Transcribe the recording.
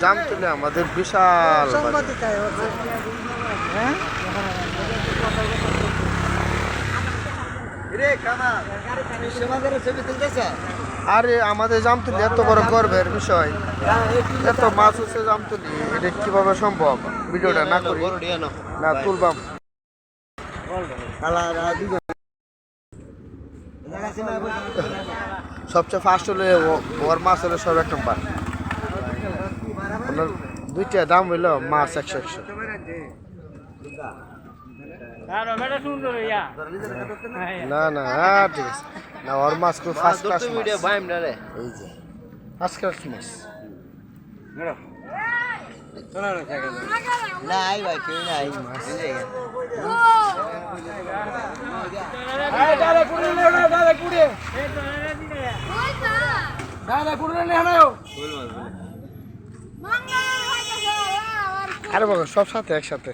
জাম তুলে আমাদের বিশাল আরে আমাদের জাম তুলি এত বড় গর্বের বিষয়। এত মাছ হচ্ছে জাম তুলি এটা কীভাবে সম্ভব? ভিডিওটা না করি না তুলবাম। সবচেয়ে ফার্স্ট হলে ও- ওর মাছ হলে সব এক নম্বর ওনার দুইটা দাম হইল মাছ একশো একশো। না না হ্যাঁ ঠিক আছে। না ওর মাছ খুব ফার্স্ট ক্লাস এই যে ফার্স্ট ক্লাস মাছ নাই ভাই কেউ নাই। আরে বাবা সব সাথে একসাথে।